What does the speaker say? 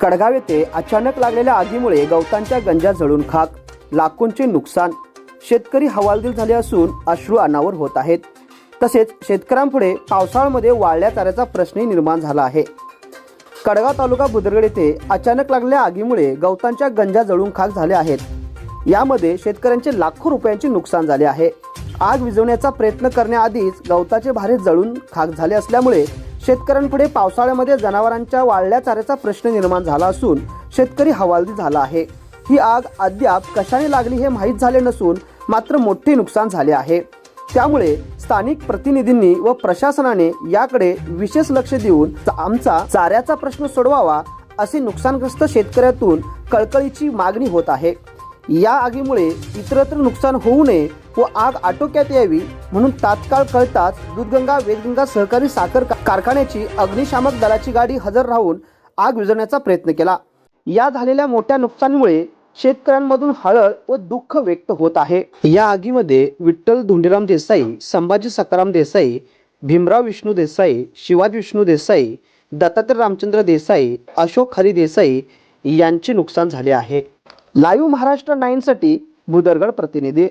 कडगाव येथे अचानक लागलेल्या आगीमुळे गवतांच्या गंजा जळून खाक लाखोंचे नुकसान. शेतकरी हवालदिल झाले असून अश्रू अनावर होत आहेत. तसेच शेतकऱ्यांपुढे पावसाळ्यामध्ये वाळल्या चाऱ्याचा प्रश्नही निर्माण झाला आहे. कडगाव तालुका बुदरगड येथे अचानक लागलेल्या आगीमुळे गवतांच्या गंजा जळून खाक झाले आहेत. यामध्ये शेतकऱ्यांचे लाखो रुपयांचे नुकसान झाले आहे. आग विझवण्याचा प्रयत्न करण्याआधीच गवताचे भारे जळून खाक झाले असल्यामुळे शेतकऱ्यांपुढे पावसाळ्यामध्ये जनावरांच्या वाळल्या चाऱ्याचा प्रश्न निर्माण झाला असून शेतकरी हवालदी झाला आहे. ही आग अद्याप कशाने लागली हे माहीत झाले नसून मात्र मोठे नुकसान झाले आहे. त्यामुळे स्थानिक प्रतिनिधींनी व प्रशासनाने याकडे विशेष लक्ष देऊन आमचा चाऱ्याचा प्रश्न सोडवावा असे नुकसानग्रस्त शेतकऱ्यातून कळकळीची मागणी होत आहे. या आगीमुळे इतरत्र नुकसान होऊ नये व आग आटोक्यात यावी म्हणून तात्काळ कळताच दूधगंगा वेदगंगा सहकारी साखर का- कारखान्याची अग्निशामक दलाची गाडी हजर राहून आग विझवण्याचा प्रयत्न केला. या झालेल्या मोठ्या नुकसानीमुळे शेतकऱ्यांमधून हळद व दुःख व्यक्त होत आहे. या आगीमध्ये विठ्ठल धुंडीराम देसाई संभाजी सकाराम देसाई भीमराव विष्णू देसाई शिवाजी विष्णू देसाई दत्तात्रय रामचंद्र देसाई अशोक हरी देसाई यांचे नुकसान झाले आहे. लाईव्ह महाराष्ट्र नाईनसाठी भूदरगड प्रतिनिधी